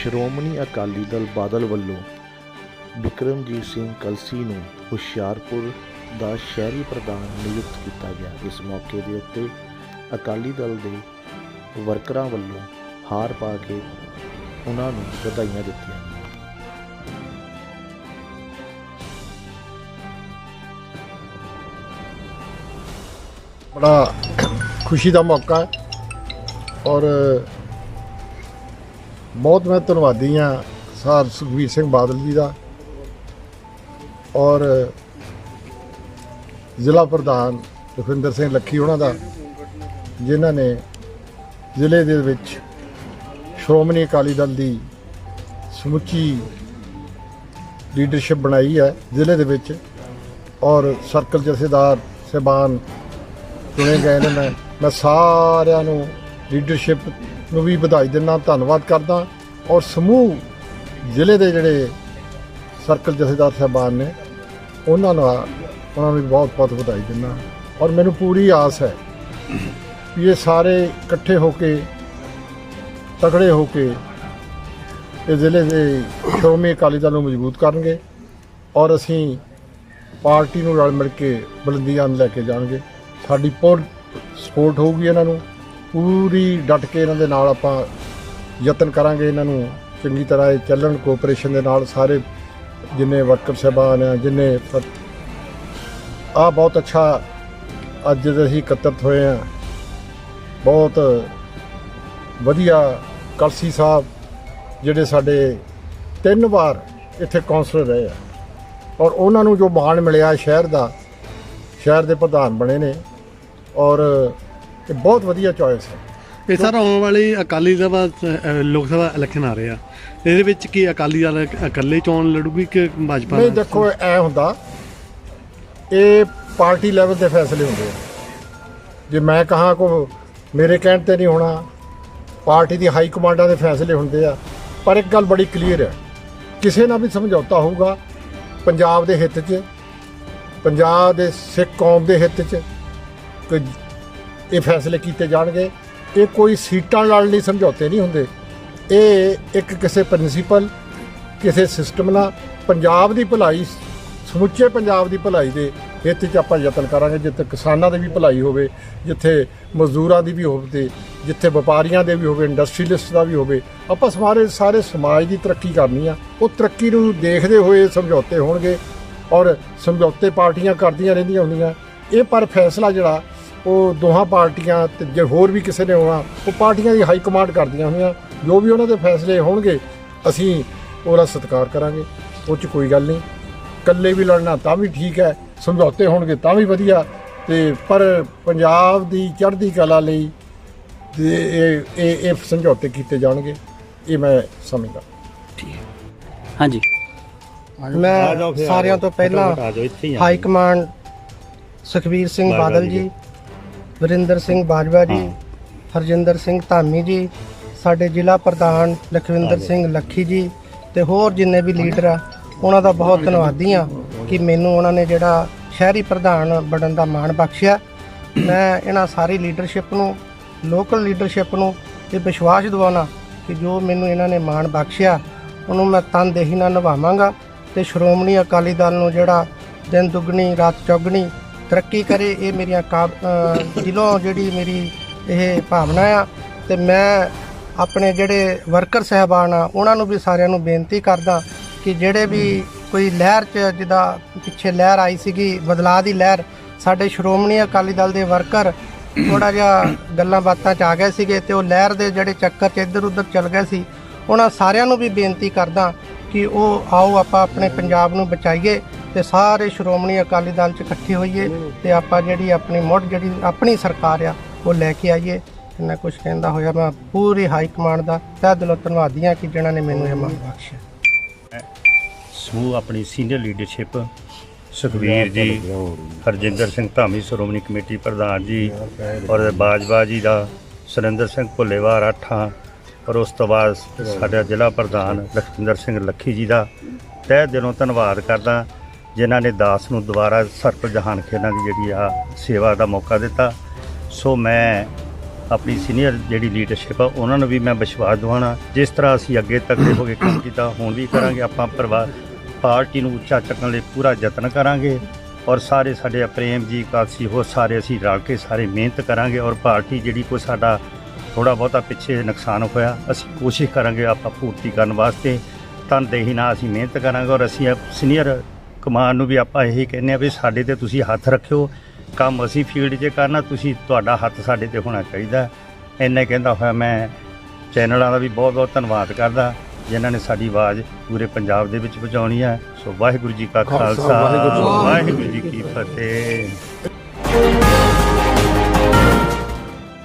ਸ਼੍ਰੋਮਣੀ ਅਕਾਲੀ ਦਲ ਬਾਦਲ ਵੱਲੋਂ ਬਿਕਰਮਜੀਤ ਸਿੰਘ ਕਲਸੀ ਨੂੰ ਹੁਸ਼ਿਆਰਪੁਰ ਦਾ ਸ਼ਹਿਰੀ ਪ੍ਰਧਾਨ ਨਿਯੁਕਤ ਕੀਤਾ ਗਿਆ। ਇਸ ਮੌਕੇ ਦੇ ਉੱਤੇ ਅਕਾਲੀ ਦਲ ਦੇ ਵਰਕਰਾਂ ਵੱਲੋਂ ਹਾਰ ਪਾ ਕੇ ਉਹਨਾਂ ਨੂੰ ਵਧਾਈਆਂ ਦਿੱਤੀਆਂ ਬੜਾ ਖੁਸ਼ੀ ਦਾ ਮੌਕਾ ਹੈ ਔਰ ਬਹੁਤ ਮੈਂ ਧੰਨਵਾਦੀ ਹਾਂ ਸਰ ਸੁਖਬੀਰ ਸਿੰਘ ਬਾਦਲ ਜੀ ਦਾ ਔਰ ਜ਼ਿਲ੍ਹਾ ਪ੍ਰਧਾਨ ਲਖਵਿੰਦਰ ਸਿੰਘ ਲੱਖੀ ਉਹਨਾਂ ਦਾ, ਜਿਨ੍ਹਾਂ ਨੇ ਜ਼ਿਲ੍ਹੇ ਦੇ ਵਿੱਚ ਸ਼੍ਰੋਮਣੀ ਅਕਾਲੀ ਦਲ ਦੀ ਸਮੁੱਚੀ ਲੀਡਰਸ਼ਿਪ ਬਣਾਈ ਹੈ ਜ਼ਿਲ੍ਹੇ ਦੇ ਵਿੱਚ ਔਰ ਸਰਕਲ ਜਥੇਦਾਰ ਸਹਿਬਾਨ ਚੁਣੇ ਗਏ ਨੇ। ਮੈਂ ਮੈਂ ਸਾਰਿਆਂ ਨੂੰ ਲੀਡਰਸ਼ਿਪ ਨੂੰ ਵੀ ਵਧਾਈ ਦਿੰਦਾ ਧੰਨਵਾਦ ਕਰਦਾ ਔਰ ਸਮੂਹ ਜ਼ਿਲ੍ਹੇ ਦੇ ਜਿਹੜੇ ਸਰਕਲ ਜਥੇਦਾਰ ਸਾਹਿਬਾਨ ਨੇ, ਉਹਨਾਂ ਨੂੰ ਉਹਨਾਂ ਨੂੰ ਵੀ ਬਹੁਤ ਬਹੁਤ ਵਧਾਈ ਦਿੰਦਾ। ਔਰ ਮੈਨੂੰ ਪੂਰੀ ਆਸ ਹੈ ਕਿ ਇਹ ਸਾਰੇ ਇਕੱਠੇ ਹੋ ਕੇ, ਤਕੜੇ ਹੋ ਕੇ ਇਹ ਜ਼ਿਲ੍ਹੇ ਦੇ ਸ਼੍ਰੋਮਣੀ ਅਕਾਲੀ ਦਲ ਨੂੰ ਮਜ਼ਬੂਤ ਕਰਨਗੇ ਔਰ ਅਸੀਂ ਪਾਰਟੀ ਨੂੰ ਰਲ ਮਿਲ ਕੇ ਬੁਲੰਦੀਆਂ ਨੂੰ ਲੈ ਕੇ ਜਾਣਗੇ। ਸਾਡੀ ਪੂਰ ਸਪੋਰਟ ਹੋਊਗੀ ਇਹਨਾਂ ਨੂੰ। ਪੂਰੀ ਡਟ ਕੇ ਇਹਨਾਂ ਦੇ ਨਾਲ ਆਪਾਂ ਯਤਨ ਕਰਾਂਗੇ ਇਹਨਾਂ ਨੂੰ। ਚੰਗੀ ਤਰ੍ਹਾਂ ਇਹ ਚੱਲਣ ਕੋਆਪਰੇਸ਼ਨ ਦੇ ਨਾਲ ਸਾਰੇ ਜਿੰਨੇ ਵਰਕਰ ਸਾਹਿਬਾਨ ਆ, ਜਿੰਨੇ ਆ ਬਹੁਤ ਅੱਛਾ ਅੱਜ ਅਸੀਂ ਇਕੱਤਰਤ ਹੋਏ ਆ। ਬਹੁਤ ਵਧੀਆ ਕਲਸੀ ਸਾਹਿਬ ਜਿਹੜੇ ਸਾਡੇ ਤਿੰਨ ਵਾਰ ਇੱਥੇ ਕੌਂਸਲਰ ਰਹੇ ਆ। ਔਰ ਉਹਨਾਂ ਨੂੰ ਜੋ ਮਾਣ ਮਿਲਿਆ ਸ਼ਹਿਰ ਦਾ, ਸ਼ਹਿਰ ਦੇ ਪ੍ਰਧਾਨ ਬਣੇ ਨੇ। ਔਰ ਇਹ ਬਹੁਤ ਵਧੀਆ ਚੋਇਸ ਹੈ। ਇਹ ਸਰ ਆਉਣ ਵਾਲੀ ਅਕਾਲੀ ਸਭਾ ਅਹ, ਲੋਕ ਸਭਾ ਇਲੈਕਸ਼ਨ ਆ ਰਹੇ ਆ। ਇਹਦੇ ਵਿੱਚ ਕੀ ਅਕਾਲੀ ਦਲ ਇਕੱਲੇ ਚੋਣ ਲੜੂਗੀ ਕਿ ਭਾਜਪਾ ਨਹੀਂ? ਦੇਖੋ ਐ ਹੁੰਦਾ ਇਹ ਪਾਰਟੀ ਲੈਵਲ ਦੇ ਫੈਸਲੇ ਹੁੰਦੇ ਆ। ਜੇ ਮੈਂ ਕਹਾਂ ਕੋ ਮੇਰੇ ਕਹਿਣ ਤੇ ਨਹੀਂ ਹੋਣਾ ਪਾਰਟੀ ਦੀ ਹਾਈ ਕਮਾਂਡਾਂ ਦੇ ਫੈਸਲੇ ਹੁੰਦੇ ਆ ਪਰ ਇੱਕ ਗੱਲ ਬੜੀ ਕਲੀਅਰ ਹੈ। ਕਿਸੇ ਨਾਲ ਵੀ ਸਮਝੌਤਾ ਹੋਊਗਾ ਪੰਜਾਬ ਦੇ ਹਿੱਤ 'ਚ ਪੰਜਾਬ ਦੇ ਸਿੱਖ ਕੌਮ ਦੇ ਹਿੱਤ 'ਚ ਕੋਈ ਇਹ ਫੈਸਲੇ ਕੀਤੇ ਜਾਣਗੇ। ਇਹ ਕੋਈ ਸੀਟਾਂ ਲੜਨ ਲਈ ਸਮਝੌਤੇ ਨਹੀਂ ਹੁੰਦੇ। ਇਹ ਇੱਕ ਕਿਸੇ ਪ੍ਰਿੰਸੀਪਲ, ਕਿਸੇ ਸਿਸਟਮ ਨਾਲ ਪੰਜਾਬ ਦੀ ਭਲਾਈ, ਸਮੁੱਚੇ ਪੰਜਾਬ ਦੀ ਭਲਾਈ ਦੇ ਹਿੱਤ 'ਚ ਆਪਾਂ ਯਤਨ ਕਰਾਂਗੇ, ਜਿੱਥੇ ਕਿਸਾਨਾਂ ਦੀ ਵੀ ਭਲਾਈ ਹੋਵੇ, ਜਿੱਥੇ ਮਜ਼ਦੂਰਾਂ ਦੀ ਵੀ ਹੋਵੇ ਜਿੱਥੇ ਵਪਾਰੀਆਂ ਦੇ ਵੀ ਹੋਵੇ ਇੰਡਸਟਰੀਲਿਸਟ ਦਾ ਵੀ ਹੋਵੇ। ਆਪਾਂ ਸਾਰੇ ਸਾਰੇ ਸਮਾਜ ਦੀ ਤਰੱਕੀ ਕਰਨੀ ਆ। ਉਹ ਤਰੱਕੀ ਨੂੰ ਦੇਖਦੇ ਹੋਏ ਸਮਝੌਤੇ ਹੋਣਗੇ ਔਰ ਸਮਝੌਤੇ ਪਾਰਟੀਆਂ ਕਰਦੀਆਂ ਰਹਿੰਦੀਆਂ ਹੁੰਦੀਆਂ। ਇਹ ਪਰ ਫੈਸਲਾ ਜਿਹੜਾ ਉਹ ਦੋਹਾਂ ਪਾਰਟੀਆਂ ਤੇ ਜੇ ਹੋਰ ਵੀ ਕਿਸੇ ਨੇ ਹੋਣਾ ਉਹ ਪਾਰਟੀਆਂ ਦੀ ਹਾਈ ਕਮਾਂਡ ਕਰਦੀਆਂ ਹੁੰਦੀਆਂ ਜੋ ਵੀ ਉਹਨਾਂ ਦੇ ਫੈਸਲੇ ਹੋਣਗੇ ਅਸੀਂ ਉਹਦਾ ਸਤਿਕਾਰ ਕਰਾਂਗੇ। ਉਹ 'ਚ ਕੋਈ ਗੱਲ ਨਹੀਂ। ਇਕੱਲੇ ਵੀ ਲੜਨਾ ਤਾਂ ਵੀ ਠੀਕ ਹੈ ਸਮਝੌਤੇ ਹੋਣਗੇ ਤਾਂ ਵੀ ਵਧੀਆ। ਤੇ ਪਰ ਪੰਜਾਬ ਦੀ ਚੜ੍ਹਦੀ ਕਲਾ ਲਈ ਤੇ ਇਹ ਇਹ ਇਹ ਸਮਝੌਤੇ ਕੀਤੇ ਜਾਣਗੇ। ਇਹ ਮੈਂ ਸਮਝਦਾ। ਹਾਂਜੀ। ਮੈਂ ਸਾਰਿਆਂ ਤੋਂ ਪਹਿਲਾਂ ਹਾਈ ਕਮਾਂਡ ਸੁਖਬੀਰ ਸਿੰਘ ਬਾਦਲ ਜੀ। ਵਰਿੰਦਰ ਸਿੰਘ ਬਾਜਵਾ ਜੀ ਹਰਜਿੰਦਰ ਸਿੰਘ ਧਾਮੀ ਜੀ ਸਾਡੇ ਜ਼ਿਲ੍ਹਾ ਪ੍ਰਧਾਨ ਲਖਵਿੰਦਰ ਸਿੰਘ ਲੱਖੀ ਜੀ ਤੇ ਹੋਰ ਜਿੰਨੇ ਵੀ ਲੀਡਰ ਆ ਉਹਨਾਂ ਦਾ ਬਹੁਤ ਧੰਨਵਾਦੀ ਆ ਕਿ ਮੈਨੂੰ ਉਹਨਾਂ ਨੇ ਜਿਹੜਾ ਸ਼ਹਿਰੀ ਪ੍ਰਧਾਨ ਬਣਨ ਦਾ ਮਾਣ ਬਖਸ਼ਿਆ। ਮੈਂ ਇਹਨਾਂ ਸਾਰੀ ਲੀਡਰਸ਼ਿਪ ਨੂੰ ਲੋਕਲ ਲੀਡਰਸ਼ਿਪ ਨੂੰ ਇਹ ਵਿਸ਼ਵਾਸ ਦਿਵਾਉਣਾ ਕਿ ਜੋ ਮੈਨੂੰ ਇਹਨਾਂ ਨੇ ਮਾਣ ਬਖਸ਼ਿਆ ਉਹਨੂੰ ਮੈਂ ਤਨਦੇਹੀ ਨਾਲ ਨਿਭਾਵਾਂਗਾ ਤੇ ਸ਼੍ਰੋਮਣੀ ਅਕਾਲੀ ਦਲ ਨੂੰ ਜਿਹੜਾ ਦਿਨ ਦੁੱਗਣੀ ਰਾਤ ਚੌਗਣੀ ਤਰੱਕੀ ਕਰੇ, ਇਹ ਮੇਰੀਆਂ ਕਾਬ- ਅਹ, ਦਿਲੋਂ ਜਿਹੜੀ ਮੇਰੀ ਇਹ ਭਾਵਨਾ ਆ, ਤੇ ਮੈਂ ਆਪਣੇ ਜਿਹੜੇ ਵਰਕਰ ਸਹਿਬਾਨ ਆ, ਉਹਨਾਂ ਨੂੰ ਵੀ ਸਾਰਿਆਂ ਨੂੰ ਬੇਨਤੀ ਕਰਦਾ ਕਿ ਜਿਹੜੇ ਵੀ ਕੋਈ ਲਹਿਰ ਚ ਜਿਹਦਾ ਪਿੱਛੇ ਲਹਿਰ ਆਈ ਸੀਗੀ, ਬਦਲਾਅ ਦੀ ਲਹਿਰ, ਸਾਡੇ ਸ਼੍ਰੋਮਣੀ ਅਕਾਲੀ ਦਲ ਦੇ ਵਰਕਰ ਥੋੜਾ ਜਿਹਾ ਗੱਲਾਂ ਬਾਤਾਂ ਚ ਆ ਗਏ ਸੀਗੇ ਤੇ ਉਹ ਲਹਿਰ ਦੇ ਜਿਹੜੇ ਚੱਕਰ ਚ ਇੱਧਰ ਉੱਧਰ ਚੱਲ ਗਏ ਸੀ, ਉਹਨਾਂ ਸਾਰਿਆਂ ਨੂੰ ਵੀ ਬੇਨਤੀ ਕਰਦਾ ਕਿ ਉਹ ਆਓ ਆਪਾਂ ਆਪਣੇ ਪੰਜਾਬ ਨੂੰ ਬਚਾਈਏ ਤੇ ਸਾਰੇ ਸ਼੍ਰੋਮਣੀ ਅਕਾਲੀ ਦਲ ਚ ਇਕੱਠੇ ਹੋਈਏ ਤੇ ਆਪਾਂ ਜਿਹੜੀ ਆਪਣੀ ਮੁੱਢ ਜਿਹੜੀ ਆਪਣੀ ਸਰਕਾਰ ਆ ਉਹ ਲੈ ਕੇ ਆਈਏ। ਇੰਨਾ ਕੁਝ ਕਹਿੰਦਾ ਹੋਇਆ ਮੈਂ ਪੂਰੀ ਹਾਈ ਕਮਾਂਡ ਦਾ ਤਹਿ ਦਿਲੋਂ ਧੰਨਵਾਦੀ ਹਾਂ ਕਿ ਜਿਨ੍ਹਾਂ ਨੇ ਮੈਨੂੰ ਇਹ ਮਾਣ ਬਖਸ਼ਿਆ। ਸਮੂਹ ਆਪਣੀ senior leadership Sukhbir ji Harjinder Singh Dhami Shiromani committee ਪ੍ਰਧਾਨ ਜੀ ਔਰ ਬਾਜਵਾ ਜੀ ਦਾ ਸੁਰਿੰਦਰ ਸਿੰਘ ਭੁੱਲੇਵਾਲ ਆਠਾਂ ਔਰ ਉਸ ਤੋਂ ਬਾਅਦ ਸਾਡਾ ਜ਼ਿਲ੍ਹਾ ਪ੍ਰਧਾਨ ਲਖਵਿੰਦਰ ਸਿੰਘ ਲੱਖੀ ਜੀ ਦਾ ਤਹਿ ਦਿਲੋਂ ਧੰਨਵਾਦ ਕਰਦਾ। ਜਿਨ੍ਹਾਂ ਨੇ ਦਾਸ ਨੂੰ ਦੁਬਾਰਾ ਸਰਪ੍ਰ ਜਹਾਨ ਖੇਡਾਂ ਦੀ ਜਿਹੜੀ ਆ ਸੇਵਾ ਦਾ ਮੌਕਾ ਦਿੱਤਾ। ਸੋ ਮੈਂ ਆਪਣੀ ਸੀਨੀਅਰ ਜਿਹੜੀ ਲੀਡਰਸ਼ਿਪ ਆ, ਉਹਨਾਂ ਨੂੰ ਵੀ ਮੈਂ ਵਿਸ਼ਵਾਸ ਦਿਵਾਉਣਾ। ਜਿਸ ਤਰ੍ਹਾਂ ਅਸੀਂ ਅੱਗੇ ਤੱਕੜੇ ਹੋ ਕੇ ਕੰਮ ਕੀਤਾ, ਹੁਣ ਵੀ ਕਰਾਂਗੇ। ਆਪਾਂ ਪਰਿਵਾਰ, ਪਾਰਟੀ ਨੂੰ ਉੱਚਾ ਚੱਕਣ ਲਈ ਪੂਰਾ ਯਤਨ ਕਰਾਂਗੇ ਔਰ ਸਾਰੇ ਸਾਡੇ ਪ੍ਰੇਮ ਜੀ ਕਾਲਸੀ ਹੋਰ ਸਾਰੇ ਅਸੀਂ ਰਲ ਕੇ ਸਾਰੇ ਮਿਹਨਤ ਕਰਾਂਗੇ ਔਰ ਪਾਰਟੀ ਜਿਹੜੀ ਕੋਈ ਸਾਡਾ ਥੋੜਾ ਬਹੁਤਾ ਪਿੱਛੇ ਨੁਕਸਾਨ ਹੋਇਆ, ਅਸੀਂ ਕੋਸ਼ਿਸ਼ ਕਰਾਂਗੇ ਆਪਾਂ ਪੂਰਤੀ ਕਰਨ ਵਾਸਤੇ। ਤਨਦੇਹੀ ਨਾਲ ਅਸੀਂ ਮਿਹਨਤ ਕਰਾਂਗੇ ਔਰ ਅਸੀਂ ਸੀਨੀਅਰ ਕਮਾਨ ਨੂੰ ਵੀ ਆਪਾਂ ਇਹੀ ਕਹਿੰਦੇ ਆ ਵੀ ਸਾਡੇ ਤੇ ਤੁਸੀਂ ਹੱਥ ਰੱਖਿਓ। ਕੰਮ ਅਸੀਂ ਫੀਲਡ 'ਚ ਕਰਨਾ ਤੁਸੀਂ ਤੁਹਾਡਾ ਹੱਥ ਸਾਡੇ ਤੇ ਹੋਣਾ ਚਾਹੀਦਾ। ਇੰਨੇ ਕਹਿੰਦਾ ਹੋਇਆ ਮੈਂ। ਚੈਨਲਾਂ ਦਾ ਵੀ ਬਹੁਤ ਬਹੁਤ ਧੰਨਵਾਦ ਕਰਦਾ ਜਿਨ੍ਹਾਂ ਨੇ ਸਾਡੀ ਆਵਾਜ਼ ਪੂਰੇ ਪੰਜਾਬ ਦੇ ਵਿੱਚ ਪਹੁੰਚਾਉਣੀ ਹੈ। ਸੋ ਵਾਹਿਗੁਰੂ ਜੀ ਕਾ ਖਾਲਸਾ ਵਾਹਿਗੁਰੂ ਜੀ ਕੀ ਫਤਿਹ।